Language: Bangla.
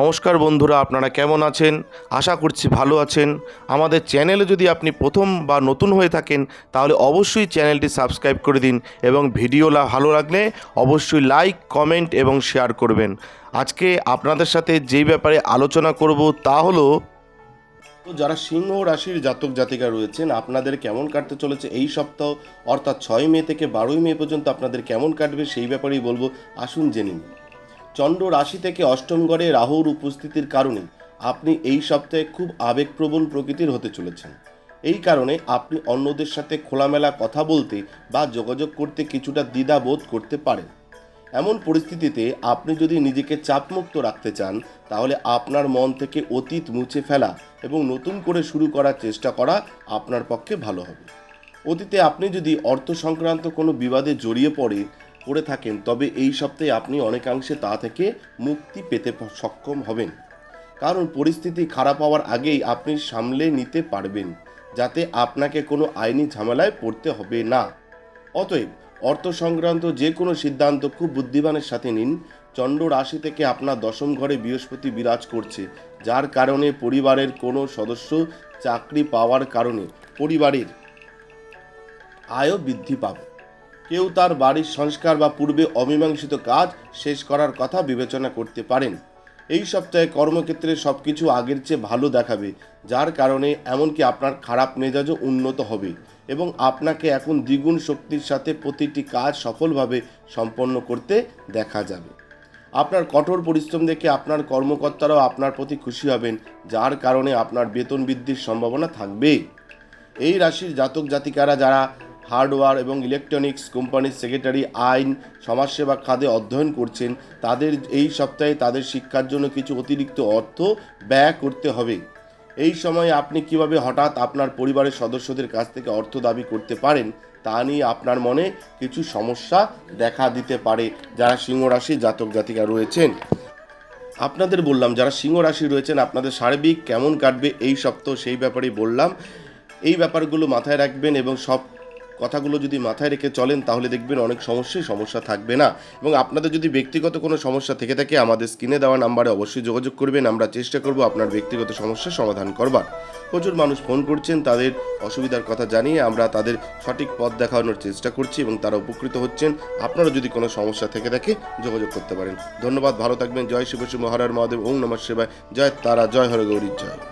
নমস্কার বন্ধুরা, আপনারা কেমন আছেন? আশা করছি ভালো আছেন। আমাদের চ্যানেলে যদি আপনি প্রথম বা নতুন হয়ে থাকেন, তাহলে অবশ্যই চ্যানেলটি সাবস্ক্রাইব করে দিন এবং ভিডিও ভালো লাগলে অবশ্যই লাইক, কমেন্ট এবং শেয়ার করবেন। আজকে আপনাদের সাথে যেই ব্যাপারে আলোচনা করব তা হলো, তো যারা সিংহ রাশির জাতক জাতিকা রয়েছেন, আপনাদের কেমন কাটতে চলেছে এই সপ্তাহ, অর্থাৎ ছয় মে থেকে বারোই মে পর্যন্ত আপনাদের কেমন কাটবে সেই ব্যাপারেই বলব, আসুন জেনে নিন চন্দ্র রাশি থেকে অষ্টম ঘরে রাহুর উপস্থিতির কারণে আপনি এই সপ্তাহে খুব আবেগপ্রবণ প্রকৃতির হতে চলেছেন। এই কারণে আপনি অন্যদের সাথে খোলামেলা কথা বলতে বা যোগাযোগ করতে কিছুটা দ্বিধা বোধ করতে পারেন। এমন পরিস্থিতিতে আপনি যদি নিজেকে চাপমুক্ত রাখতে চান, তাহলে আপনার মন থেকে অতীত মুছে ফেলা এবং নতুন করে শুরু করার চেষ্টা করা আপনার পক্ষে ভালো হবে। অতীতে আপনি যদি অর্থ সংক্রান্ত কোনো বিবাদে জড়িয়ে পড়ে পড়ে থাকেন, তবে এই সপ্তাহে আপনি অনেকাংশে তা থেকে মুক্তি পেতে সক্ষম হবেন। কারণ পরিস্থিতি খারাপ হওয়ার আগেই আপনি সামলে নিতে পারবেন, যাতে আপনাকে কোনো আইনি ঝামেলায় পড়তে হবে না। অতএব অর্থ সংক্রান্ত যে কোনো সিদ্ধান্ত খুব বুদ্ধিমানের সাথে নিন। চন্দ্র রাশি থেকে আপনার দশম ঘরে বৃহস্পতি বিরাজ করছে, যার কারণে পরিবারের কোনো সদস্য চাকরি পাওয়ার কারণে পরিবারের আয়ও বৃদ্ধি পাবে। কেউ তার বাড়ির সংস্কার বা পূর্বে অমীমাংসিত কাজ শেষ করার কথা বিবেচনা করতে পারেন। এই সপ্তাহে কর্মক্ষেত্রে সব কিছু আগের চেয়ে ভালো দেখাবে, যার কারণে এমনকি আপনার খারাপ মেজাজও উন্নত হবে এবং আপনাকে এখন দ্বিগুণ শক্তির সাথে প্রতিটি কাজ সফলভাবে সম্পন্ন করতে দেখা যাবে। আপনার কঠোর পরিশ্রম দেখে আপনার কর্মকর্তারাও আপনার প্রতি খুশি হবেন, যার কারণে আপনার বেতন বৃদ্ধির সম্ভাবনা থাকবে এই রাশির জাতক জাতিকারা যারা হার্ডওয়্যার এবং ইলেকট্রনিক্স কোম্পানির সেক্রেটারি আইন, সমাজসেবা খাতে অধ্যয়ন করছেন। তাদের এই সপ্তাহে তাদের শিক্ষার জন্য কিছু অতিরিক্ত অর্থ ব্যয় করতে হবে। এই সময়ে আপনি কীভাবে হঠাৎ আপনার পরিবারের সদস্যদের কাছ থেকে অর্থ দাবি করতে পারেন, তা নিয়ে আপনার মনে কিছু সমস্যা দেখা দিতে পারে, যারা সিংহ রাশির জাতক জাতিকা রয়েছেন। আপনাদের বললাম, যারা সিংহ রাশি রয়েছেন, আপনাদের সার্বিক কেমন কাটবে এই সপ্তাহ সেই ব্যাপারেই বললাম। এই ব্যাপারগুলো মাথায় রাখবেন এবং সব কথাগুলো যদি মাথায় রেখে চলেন, তাহলে দেখবেন অনেক সমস্যাই সমস্যা থাকবে না। এবং আপনাদের যদি ব্যক্তিগত কোনো সমস্যা থেকে থাকে, আমাদের স্ক্রিনে দেওয়া নাম্বারে অবশ্যই যোগাযোগ করবেন। আমরা চেষ্টা করব আপনার ব্যক্তিগত সমস্যার সমাধান করবার। প্রচুর মানুষ ফোন করছেন, তাদের অসুবিধার কথা জানিয়ে আমরা তাদের সঠিক পথ দেখানোর চেষ্টা করছি এবং তারা উপকৃত হচ্ছেন। আপনারা যদি কোনো সমস্যা থেকে থাকে, যোগাযোগ করতে পারেন। ধন্যবাদ, ভালো থাকবেন। জয় শিব শিব হরার মহাদেব। ওম নমঃ শিবায়। জয় তারা, জয় হর গৌরীর জয়।